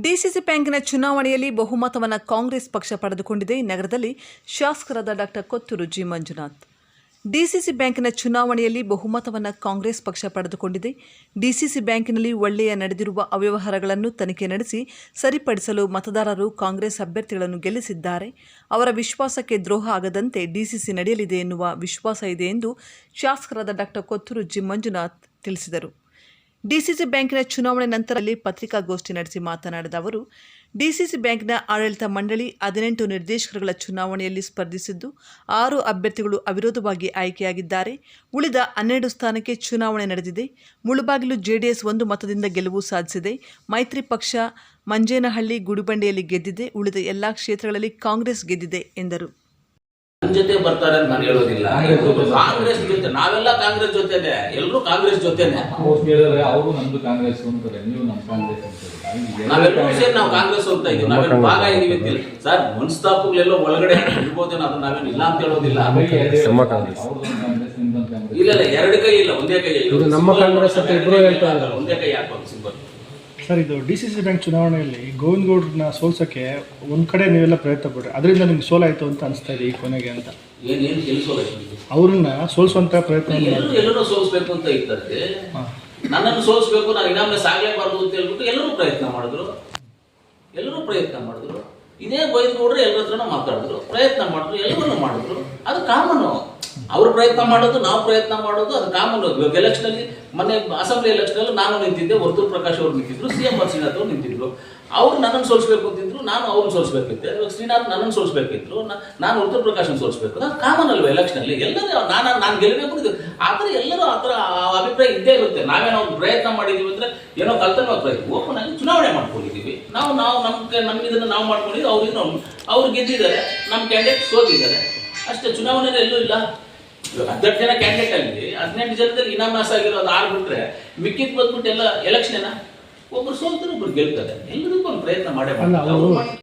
DCC ಬ್ಯಾಂಕಿನ ಚುನಾವಣೆಯಲ್ಲಿ ಬಹುಮತವನ್ನು ಕಾಂಗ್ರೆಸ್ ಪಕ್ಷ ಪಡೆದುಕೊಂಡಿದೆ. ನಗರದಲ್ಲಿ ಶಾಸಕರಾದ doctor Kothur G. Manjunath. DCC ಬ್ಯಾಂಕಿನ ಚುನಾವಣೆಯಲ್ಲಿ ಬಹುಮತವನ್ನು ಕಾಂಗ್ರೆಸ್ ಪಕ್ಷ ಪಡೆದುಕೊಂಡಿದೆ. ಡಿಸಿಸಿ ಬ್ಯಾಂಕಿನಲ್ಲಿ ಒಳ್ಳೆಯ ನಡೆದಿರುವ ಅವ್ಯವಹಾರಗಳನ್ನು ತನಿಖೆ ನಡೆಸಿ ಸರಿಪಡಿಸಲು ಮತದಾರರು ಕಾಂಗ್ರೆಸ್ ಅಭ್ಯರ್ಥಿಗಳನ್ನು ಗೆಲ್ಲಿಸಿದ್ದಾರೆ. ಅವರ ವಿಶ್ವಾಸಕ್ಕೆ ದ್ರೋಹ ಆಗದಂತೆ ಡಿಸಿಸಿ ನಡೆಯಲಿದೆ ಎನ್ನುವ ವಿಶ್ವಾಸ ಇದೆ ಎಂದು ಶಾಸಕರಾದ ಡಾಕ್ಟರ್ ಕೊತ್ತೂರು ಜಿ. ಮಂಜುನಾಥ್ ತಿಳಿಸಿದರು. ಡಿಸಿಸಿ ಬ್ಯಾಂಕಿನ ಚುನಾವಣೆ ನಂತರದಲ್ಲಿ ಪತ್ರಿಕಾಗೋಷ್ಠಿ ನಡೆಸಿ ಮಾತನಾಡಿದ ಅವರು, ಡಿಸಿಸಿ ಬ್ಯಾಂಕ್ನ ಆಡಳಿತ ಮಂಡಳಿ ಹದಿನೆಂಟು ನಿರ್ದೇಶಕರುಗಳ ಚುನಾವಣೆಯಲ್ಲಿ ಸ್ಪರ್ಧಿಸಿದ್ದು, ಆರು ಅಭ್ಯರ್ಥಿಗಳು ಅವಿರೋಧವಾಗಿ ಆಯ್ಕೆಯಾಗಿದ್ದಾರೆ. ಉಳಿದ ಹನ್ನೆರಡು ಸ್ಥಾನಕ್ಕೆ ಚುನಾವಣೆ ನಡೆದಿದೆ. ಮುಳುಬಾಗಿಲು ಜೆಡಿಎಸ್ ಒಂದು ಮತದಿಂದ ಗೆಲುವು ಸಾಧಿಸಿದೆ. ಮೈತ್ರಿ ಪಕ್ಷ ಮಂಜೇನಹಳ್ಳಿ ಗುಡಿಬಂಡೆಯಲ್ಲಿ ಗೆದ್ದಿದೆ. ಉಳಿದ ಎಲ್ಲಾ ಕ್ಷೇತ್ರಗಳಲ್ಲಿ ಕಾಂಗ್ರೆಸ್ ಗೆದ್ದಿದೆ, ಎಂದರು. ನನ್ ಜೊತೆ ಬರ್ತಾರೆ ಅಂತ ನಾನು ಹೇಳೋದಿಲ್ಲ. ಕಾಂಗ್ರೆಸ್ ಜೊತೆ ನಾವೆಲ್ಲ ಕಾಂಗ್ರೆಸ್ ಜೊತೆನೆ. ಎಲ್ಲರೂ ಕಾಂಗ್ರೆಸ್ ಜೊತೆನೆ. ಅವ್ರು ಕೇಳಿದ್ರೆ ಅವರು ನಮ್ದು ಕಾಂಗ್ರೆಸ್ ಅಂತಾರೆ ನೀವು ನಮ್ಮ ಕಾಂಗ್ರೆಸ್ ಅಂತಾರೆ. ನಾವೆಲ್ಲರೂ ನಾವು ಕಾಂಗ್ರೆಸ್ ಹೋಗ್ತಾ ಇದ್ದೀವಿ. ನಾವೇನು ಭಾಗ ಇದೀವಿ ಅಂತಿಲ್ಲ ಸರ್ ಮುನ್ಸ್ತಾಪುಗಳೆಲ್ಲ ಒಳಗಡೆ ಇರ್ಬೋದೇನೋ ಅದು ನಾವೇನು ಇಲ್ಲ ಅಂತ ಹೇಳೋದಿಲ್ಲ. ಇಲ್ಲ ಇಲ್ಲ ಎರಡು ಕೈ ಇಲ್ಲ ಒಂದೇ ಕೈ ಇಲ್ಲ. ನಮ್ಮ ಕಾಂಗ್ರೆಸ್ ಅಂತ ಇಬ್ರು ಹೇಳ್ತಾ ಇದ್ದಾರೆ. ಒಂದೇ ಕೈ ಹಾಕೋದು ಸಿಂಬಲ್ ಸರ್ ಇದು ಡಿ ಸಿ ಸಿ ಬ್ಯಾಂಕ್ ಚುನಾವಣೆಯಲ್ಲಿ ಗೋವಿಂದ ಗೌಡ್ರನ್ನ ಸೋಲ್ಸೋಕ್ಕೆ ಒಂದು ಕಡೆ ನೀವೆಲ್ಲ ಪ್ರಯತ್ನ ಪಡ್ರಿ. ಅದರಿಂದ ನಿಮ್ಗೆ ಸೋಲಾಯಿತು ಅಂತ ಅನಿಸ್ತಾ ಇದೆ ಈ ಕೊನೆಗೆ ಅಂತ. ಏನೇನು ಕೆಲಸೋಲ್ಲ ಅವ್ರನ್ನ ಸೋಲ್ಸುವಂತ ಪ್ರಯತ್ನ ಎಲ್ಲರೂ ಎಲ್ಲರೂ ಸೋಲಿಸ್ಬೇಕು ಅಂತ ಇರ್ತಾರೆ ನನ್ನನ್ನು ಸೋಲಿಸ್ಬೇಕು ನಾನು ಇನ್ನೊಮ್ಮೆ ಸಾಗಲೇಬಾರ್ದು ಅಂತ ಹೇಳ್ಬಿಟ್ಟು ಎಲ್ಲರೂ ಪ್ರಯತ್ನ ಮಾಡಿದ್ರು. ಎಲ್ಲರೂ ಪ್ರಯತ್ನ ಮಾಡಿದ್ರು. ಇದೇ ಬೈದ್ಗೌಡ್ರು ಎಲ್ಲರ ಹತ್ರನೂ ಮಾತಾಡಿದ್ರು ಪ್ರಯತ್ನ ಮಾಡಿದ್ರು ಎಲ್ಲರೂ ಮಾಡಿದ್ರು. ಅದು ಕಾಮನು. ಅವ್ರು ಪ್ರಯತ್ನ ಮಾಡೋದು, ನಾವು ಪ್ರಯತ್ನ ಮಾಡೋದು, ಅದು ಕಾಮನ್ ಇವಾಗ ಎಲೆಕ್ಷನ್ ಅಲ್ಲಿ ಮೊನ್ನೆ ಅಸೆಂಬ್ಲಿ ಎಲೆಕ್ಷನ್ ಅಲ್ಲಿ ನಾನು ನಿಂತಿದ್ದೆ, ವರ್ತೂರ್ ಪ್ರಕಾಶ್ ಅವರು ನಿಂತಿದ್ರು ಸಿ ಎಂ ಶ್ರೀನಾಥ್ ಅವರು ನಿಂತಿದ್ರು. ಅವ್ರು ನನ್ನನ್ನು ಸೋಲಿಸ್ಬೇಕು ಅಂತಿದ್ರು, ನಾನು ಅವ್ರನ್ನ ಸೋಲಿಸ್ಬೇಕಿತ್ತು. ಇವಾಗ ಶ್ರೀನಾಥ್ ನನ್ನನ್ನು ಸೋಲಿಸ್ಬೇಕಿದ್ರು ನಾನು ವರ್ತೂರ್ ಪ್ರಕಾಶ್ ಸೋಲಿಸ್ಬೇಕು. ಅದು ಕಾಮನ್ ಅಲ್ವಾ ಎಲೆಕ್ಷನ್ ಅಲ್ಲಿ? ಎಲ್ಲರೂ ನಾನು ನಾನು ಗೆಲ್ಲಬೇಕು ಇದು ಆ ಎಲ್ಲರೂ ಆ ಥರ ಅಭಿಪ್ರಾಯ ಇದ್ದೇ ಇರುತ್ತೆ. ನಾವೇನೋ ಒಂದು ಪ್ರಯತ್ನ ಮಾಡಿದೀವಿ ಅಂದ್ರೆ ಏನೋ ಕಲ್ತನೋ ಪ್ರಯತ್ನ? ಓಪನ್ ಆಗಿ ಚುನಾವಣೆ ಮಾಡ್ಕೊಂಡಿದ್ದೀವಿ ನಾವು ನಾವು ನಮ್ಗೆ ನಮ್ಮ ಇದನ್ನು ನಾವು ಮಾಡ್ಕೊಂಡಿದ್ದು ಅವ್ರಿಗೆ ಅವ್ರು ಗೆದ್ದಿದ್ದಾರೆ. ನಮ್ಮ ಕ್ಯಾಂಡಿಡೇಟ್ ಸೋತಿದ್ದಾರೆ. ಅಷ್ಟೇ ಚುನಾವಣೆ ಎಲ್ಲೂ ಇಲ್ಲ. ಹದಿನೆಂಟು ಜನ ಕ್ಯಾಂಡಿಡೇಟ್ ಅಲ್ಲಿ ಹದಿನೆಂಟು ಜನದಲ್ಲಿ ಇನಾಮಾಸ ಆಗಿರೋದು ಆರು ಬಿಟ್ರೆ ಮಿಕ್ಕಿದ್ ಬಂದ್ಬಿಟ್ಟು ಎಲ್ಲ ಎಲೆಕ್ಷನ್ ಒಬ್ರು ಸೋಲ್ತಾರೆ ಒಬ್ರು ಗೆಲ್ತಾರೆ. ಎಲ್ಲರಿಗೂ ಒಂದು ಪ್ರಯತ್ನ ಮಾಡೇ ಮಾಡ್ತಾರೆ.